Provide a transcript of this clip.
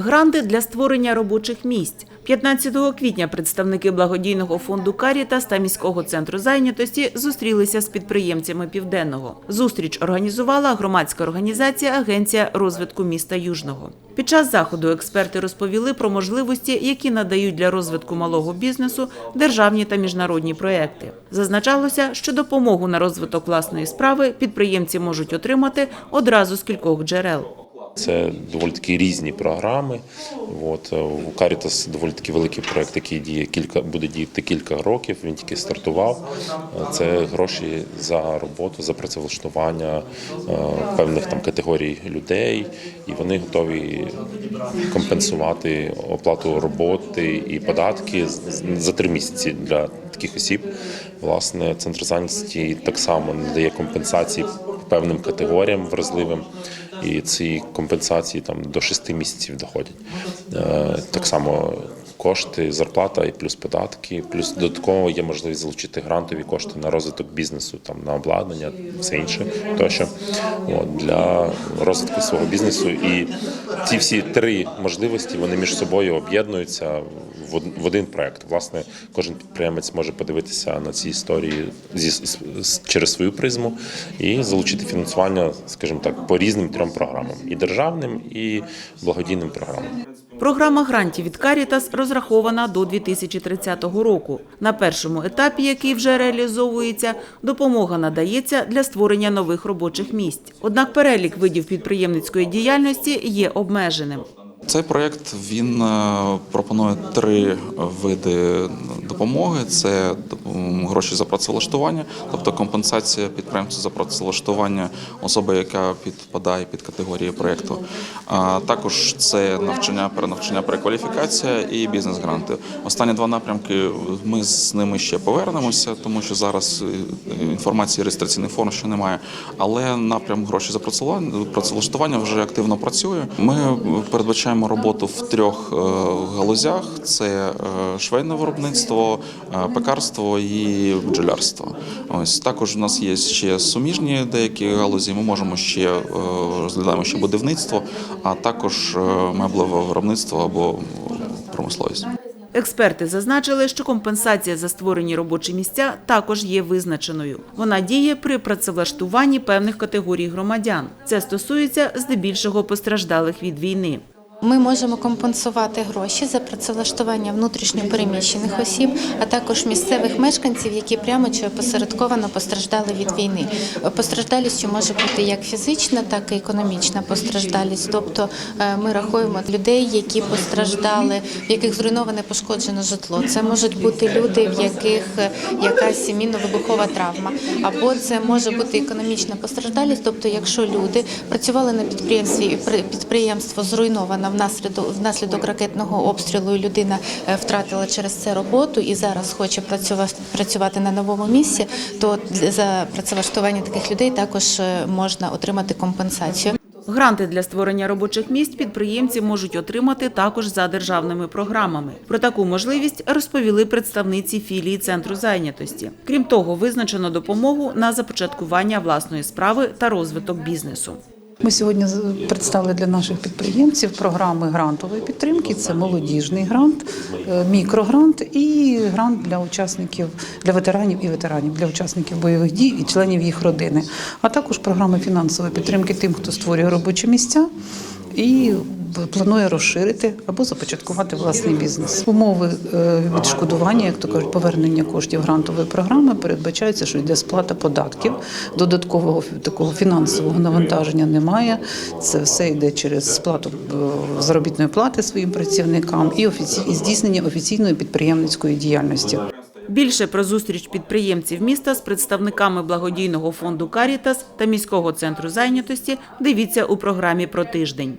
Гранти для створення робочих місць. 15 квітня представники благодійного фонду «Карітас» та міського центру зайнятості зустрілися з підприємцями Південного. Зустріч організувала громадська організація Агенція розвитку міста Южного. Під час заходу експерти розповіли про можливості, які надають для розвитку малого бізнесу державні та міжнародні проекти. Зазначалося, що допомогу на розвиток власної справи підприємці можуть отримати одразу з кількох джерел. Це доволі такі різні програми. От, е, у Карітас доволі таки великий проект, який діє кілька, буде діяти кілька років. Він тільки стартував. Е, Це гроші за роботу, за працевлаштування е, певних там категорій людей, і вони готові компенсувати оплату роботи і податки за три місяці для таких осіб. Власне, центр зайнятості так само надає компенсації певним категоріям вразливим. І ці компенсації там до 6 місяців доходять. Е, Так само кошти, зарплата і плюс податки, плюс додатково є можливість залучити грантові кошти на розвиток бізнесу, там на обладнання, все інше тощо. От, для розвитку свого бізнесу. І ці всі три можливості вони між собою об'єднуються в один проект. Власне, кожен підприємець може подивитися на ці історії зі через свою призму і залучити фінансування, скажімо так, по різним трьом програмам: і державним, і благодійним програмам. Програма грантів від Карітас розрахована до 2030 року. На першому етапі, який вже реалізовується, допомога надається для створення нових робочих місць. Однак перелік видів підприємницької діяльності є обмеженим. Цей проєкт він е, пропонує три види допомоги: це гроші за працевлаштування, тобто компенсація підприємцю за працевлаштування особи, яка підпадає під категорії проєкту. А також це навчання, перенавчання, перекваліфікація і бізнес-гранти. Останні два напрямки ми з ними ще повернемося, тому що зараз е, інформації реєстраційних форм ще немає. Але напрям гроші за працевлаштування- вже активно працює. Ми передбачаємо роботу в трьох е, галузях: це е, швейне виробництво, пекарство і бджолярство. Ось також у нас є ще суміжні деякі галузі. Ми можемо ще е, розглядаємо ще будівництво, а також е, меблеве виробництво або промисловість. Експерти зазначили, що компенсація за створені робочі місця також є визначеною. Вона діє при працевлаштуванні певних категорій громадян. Це стосується здебільшого постраждалих від війни. Ми можемо компенсувати гроші за працевлаштування внутрішньо переміщених осіб, а також місцевих мешканців, які прямо чи опосередковано постраждали від війни. Постраждалістю може бути як фізична, так і економічна постраждалість. Тобто е, ми рахуємо людей, які постраждали, в яких зруйноване пошкоджено житло. Це можуть бути люди, в яких е, якась мінно-вибухова травма, або це може бути економічна постраждалість. Тобто, якщо люди працювали на підприємстві, і підприємство зруйновано внаслідок внаслідок ракетного обстрілу, і людина е, втратила через це роботу і зараз хоче працювати на новому місці, то за працевлаштування таких людей також е, можна отримати компенсацію. Гранти для створення робочих місць підприємці можуть отримати також за державними програмами. Про таку можливість розповіли представниці філії центру зайнятості. Крім того, визначено допомогу на започаткування власної справи та розвиток бізнесу. Ми сьогодні представили для наших підприємців програми грантової підтримки. Це молодіжний грант, е, мікрогрант і грант для учасників для ветеранів і ветеранів, для учасників бойових дій і членів їх родини, а також програми фінансової підтримки тим, хто створює робочі місця. І планує розширити або започаткувати власний бізнес. Умови е, відшкодування, як то кажуть, повернення коштів грантової програми передбачається, що йде сплата податків. Додаткового такого фінансового навантаження немає. Це все йде через сплату е, заробітної плати своїм працівникам і офіці... і здійснення офіційної підприємницької діяльності. Більше про зустріч підприємців міста з представниками благодійного фонду Карітас та міського центру зайнятості дивіться у програмі про тиждень.